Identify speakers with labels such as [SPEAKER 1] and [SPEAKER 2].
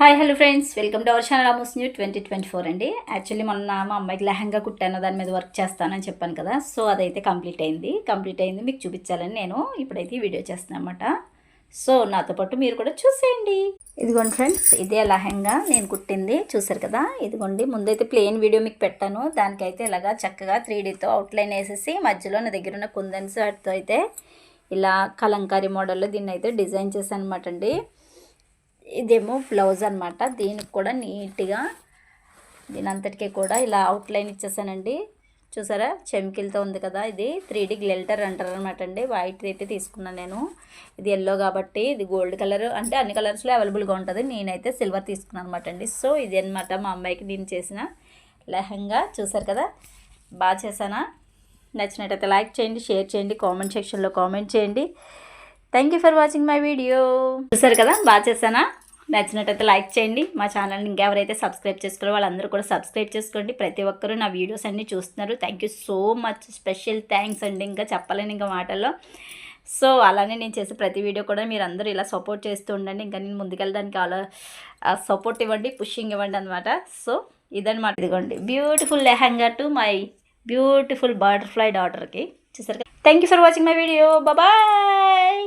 [SPEAKER 1] Hi hello friends. Welcome to our channel Amos new twenty twenty four అండి. Actually మొన్న మా అమ్మాయికి లెహంగా కుట్టాను దాని మీద వర్క్ చేస్తానని చెప్పాను కదా. సో అదైతే కంప్లీట్ అయింది. కంప్లీట్ అయింది. మీకు చూపించాలని నేను ఇప్పుడైతే ఈ వీడియో చేస్తున్నాను అనమాట సో నాతో పాటు మీరు కూడా చూసేయండి. ఇదిగోండి ఫ్రెండ్స్ ఇదే లెహంగా నేను కుట్టింది. చూసారు కదా? ఇదిగోండి ముందైతే ప్లెయిన్ వీడియో మీకు పెట్టాను. దానికైతే ఇలాగా చక్కగా త్రీ డీతో అవుట్లైన్ వేసేసి మధ్యలో నా దగ్గర ఉన్న కుందన్స్ వాటితో అయితే ఇలా కలంకారీ మోడల్లో దీన్ని అయితే డిజైన్ చేశాను అనమాట అండి. ఇదేమో బ్లౌజ్ అనమాట దీనికి కూడా నీట్గా దీని అంతటికీ కూడా ఇలా అవుట్లైన్ ఇచ్చేసానండి. చూసారా? చెమికిలతో ఉంది కదా ఇది. త్రీ డీ గ్లెల్టర్ అంటారు అనమాట అండి. వైట్ అయితే తీసుకున్నాను నేను. ఇది ఎల్లో కాబట్టి ఇది గోల్డ్ కలర్ అంటే అన్ని కలర్స్లో అవైలబుల్గా ఉంటుంది. నేనైతే సిల్వర్ తీసుకున్నాను అనమాట అండి. సో ఇది అనమాట మా అమ్మాయికి నేను చేసిన లెహంగా. చూసారు కదా? బాగా చేశానా? నచ్చినట్టయితే లైక్ చేయండి షేర్ చేయండి కామెంట్ సెక్షన్లో కామెంట్ చేయండి. Thank you for watching my video చూసారు కదా? బాగా చేశానా? నచ్చినట్టయితే లైక్ చేయండి. మా ఛానల్ని ఇంకెవరైతే సబ్స్క్రైబ్ చేసుకోరో వాళ్ళందరూ కూడా సబ్స్క్రైబ్ చేసుకోండి. ప్రతి ఒక్కరూ నా వీడియోస్ అన్నీ చూస్తున్నారు. Thank you so much special thanks అండి. ఇంకా చెప్పలేను ఇంకా మాటల్లో. సో అలానే నేను చేసే ప్రతి వీడియో కూడా మీరు అందరూ ఇలా సపోర్ట్ చేస్తూ ఉండండి. ఇంకా నేను ముందుకెళ్ళడానికి అలా సపోర్ట్ ఇవ్వండి పుషింగ్ ఇవ్వండి అనమాట సో ఇదనమాట ఇదిగోండి. Beautiful lehenga to my beautiful butterfly డాటర్కి చూసారు thank you for watching my video bye